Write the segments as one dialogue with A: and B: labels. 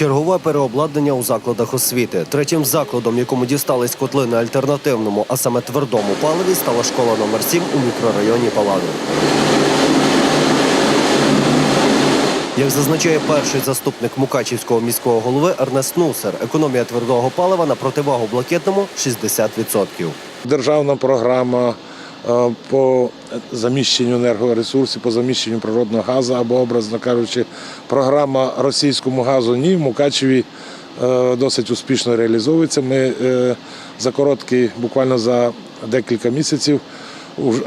A: Чергове переобладнання у закладах освіти. Третім закладом, якому дістались котли на альтернативному, а саме твердому паливі, стала школа номер 7 у мікрорайоні Палади. Як зазначає перший заступник Мукачівського міського голови Ернест Нусер, економія твердого палива на противагу блакитному 60%.
B: Державна програма по заміщенню енергоресурсів, по заміщенню природного газу або, образно кажучи, програма російському газу ні в Мукачеві е, досить успішно реалізовується. Ми е, за короткий, буквально за декілька місяців,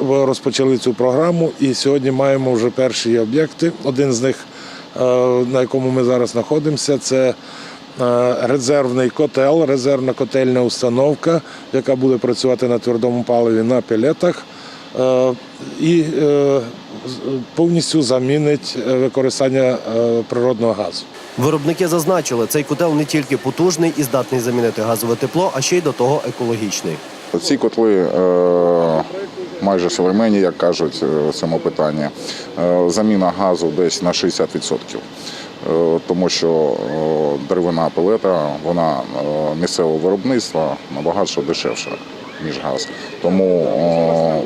B: розпочали цю програму і сьогодні маємо вже перші об'єкти. Один з них, е, на якому ми зараз знаходимося, це Е, резервний котел, резервна котельна установка, яка буде працювати на твердому паливі на пелетах е, і е, повністю замінить е, використання е, природного газу.
A: Виробники зазначили, цей котел не тільки потужний і здатний замінити газове тепло, а ще й до того екологічний.
C: Ці котли е, майже современні, як кажуть е, в цьому питанні. Е, Заміна газу десь на 60%. Е, Тому що е, деревина пелета, вона е, місцевого виробництва набагато що дешевша, ніж газ. Тому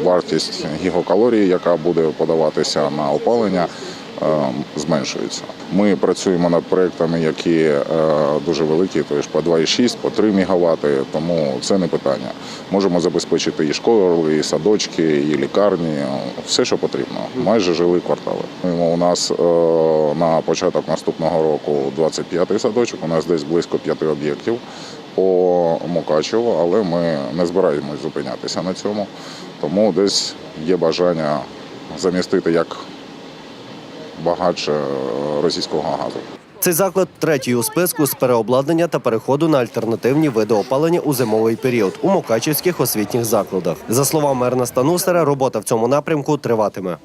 C: вартість гігакалорії, яка буде подаватися на опалення, зменшується. Ми працюємо над проектами, які е, дуже великі, тобто по 2,6, по 3 МВт, тому це не питання. Можемо забезпечити і школи, і садочки, і лікарні, все, що потрібно. Майже жилі квартали. Ну, У нас е, на початок наступного року 25-й садочок, у нас десь близько п'яти об'єктів по Мукачеву, але ми не збираємось зупинятися на цьому. Тому десь є бажання замістити як багатше російського газу.
A: Цей заклад третій у списку з переобладнання та переходу на альтернативні види опалення у зимовий період у мукачівських освітніх закладах. За словами Ернеста Нусера, робота в цьому напрямку триватиме.